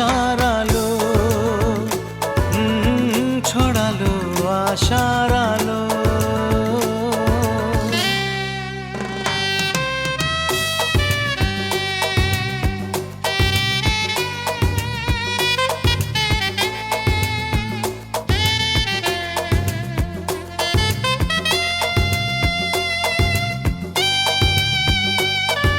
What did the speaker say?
ఇషారాలో ছড়ালো আশারা